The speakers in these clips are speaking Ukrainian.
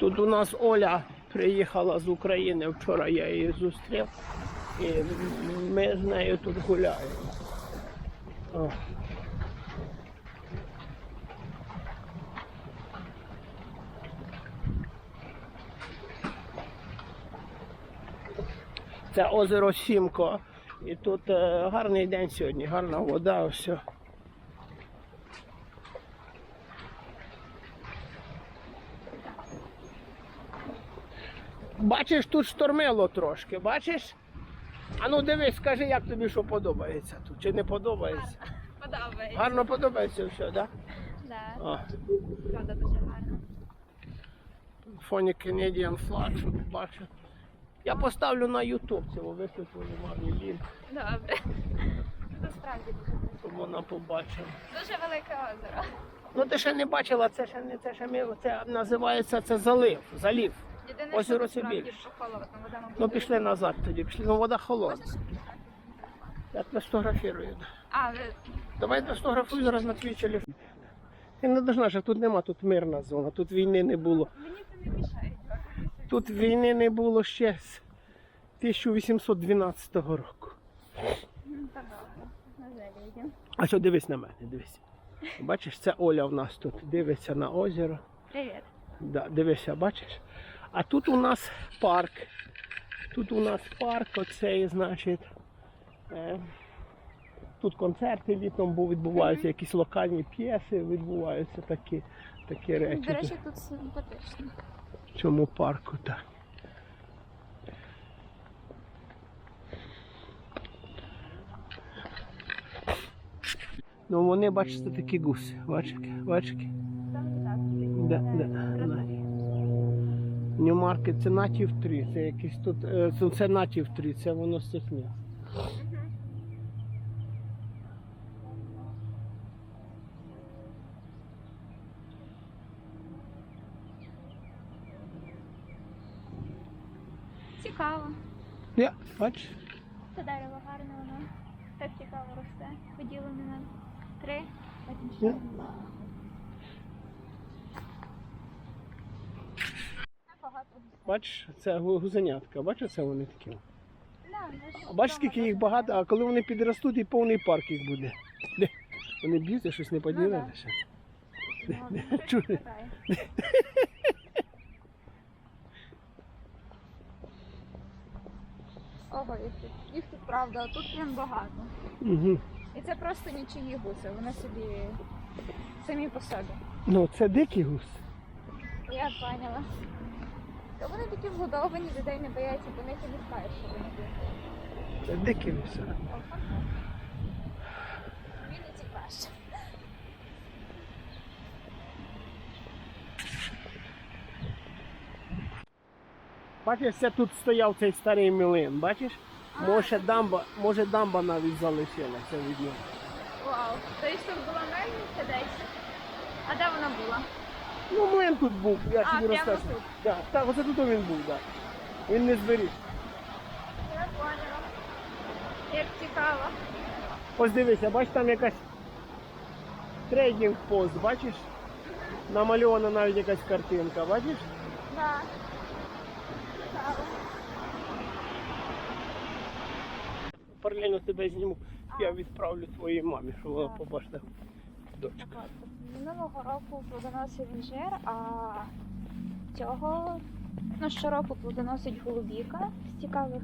Тут у нас Оля приїхала з України, вчора я її зустрів. І ми з нею тут гуляємо. Це озеро Сімко. І тут е, гарний день сьогодні, гарна вода, все. Бачиш, тут штормило трошки, бачиш? А ну дивись, скажи, як тобі що подобається тут, чи не подобається? Подобається. Гарно подобається все, так? Да. Да? О, Правда, дуже гарно. фоні Canadian Flag, щоб бачив. Я поставлю на YouTube цього висвітлю мамі лінк, Добре. Це справді дуже красиво. щоб вона побачила. Дуже велике озеро. Ну ти ще не бачила, це ще не це ще ми, це називається це залив, залів. Озеро це більше. Ну пішли назад тоді, пішли. Ну вода холодна. Я тебе сфотографірую. А. Давай я сфотографую зараз на твій телефон. Ти не должна, що тут нема, тут мирна зона, тут війни не було. мені це не мішає. Тут війни не було ще з 1812 року. Ну. А що дивись на мене, дивись. Бачиш, це Оля в нас тут дивиться на озеро. Привіт. Да, дивися, бачиш? А тут у нас парк. Тут у нас парк, оцей, значить. Е, тут концерти літом бу- відбуваються, якісь локальні п'єси відбуваються такі, такі речі. До речі, тут симпатично. В цьому парку, так. Ну вони, бачите, такі гуси. Бачите? Бачите? Да, да. Нью-маркет це натів 3, це якийсь тут. е, Це, це натів 3, це воно з цих міст. Цікаво. Я, бачиш? Це дерево гарне, воно так цікаво росте. Поділене на три. Потім ще. Я. Бачиш, це гузенятка, бачиш, це вони такі. А бачиш, скільки їх багато, а коли вони підростуть, і повний парк їх буде. Вони б'ються, щось не поділилися. гарно. Чули? Ого, їх тут, їх тут правда, а тут прям багато. Угу. І це просто нічиї гуси, вони собі самі по собі. Ну, це дикий гус. Я поняла. Та вони такі вгодовані, людей не бояться, бо них і не скажеш, що вони. Це дикий гус. Він і ці краще. Бачиш, це тут стояв цей старий млин, бачиш? Може дамба, може дамба навіть залишилася від нього. Вау. то Тобто тут була мельниця десь. А де вона була? Ну, млин тут був, я А, тобі прямо розкажу. тут? Так, так, оце тут він був, так. Він не зберіг. Я поняла. Як цікаво. Ось дивися, бачиш, там якась трейдинг пост, бачиш? Намальована навіть якась картинка, бачиш? Да. Цікаво. Паралельно тебе зніму, я відправлю твоїй мамі, щоб вона побачила. Минулого року плодоносив інжир, а цього ну, щороку плодоносить голубіка з цікавих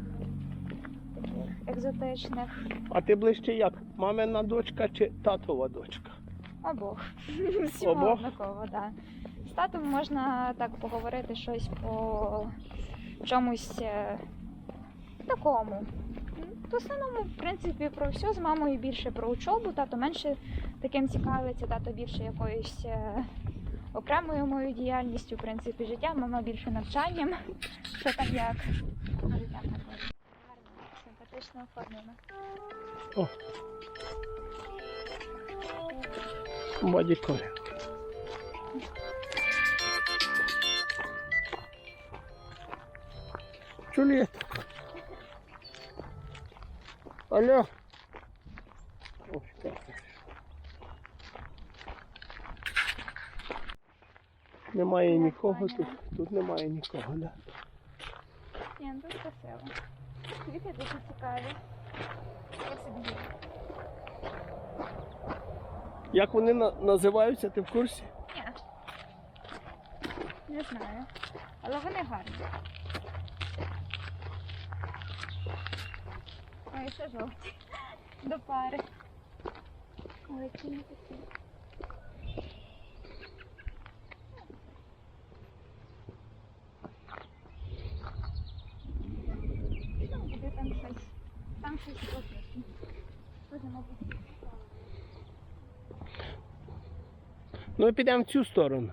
таких екзотичних. А ти ближче як? Мамина дочка чи татова дочка? Обох. Обох? однаково, да. З татом можна так поговорити щось по чомусь е, такому. В основному, в принципі, про все з мамою більше про учобу, тато менше таким цікавиться, тато більше якоюсь е, окремою моєю діяльністю, в принципі, життя, мама більше навчанням. Що там як? Також. Гарно, симпатично оформлено. О. Бодіколи. Джуліет. Алло. Немає нікого тут. Тут немає нікого, да. Ні, ну тут красиво. Квіти дуже цікаві. Собі. Як вони на- називаються, ти в курсі? Ні. Не знаю. Але вони гарні. Ой, ще жовті. До пари. Ой, які вони такі. Ну, буде там щось. Там щось прописано. Тут, мабуть, Ну підемо в цю сторону.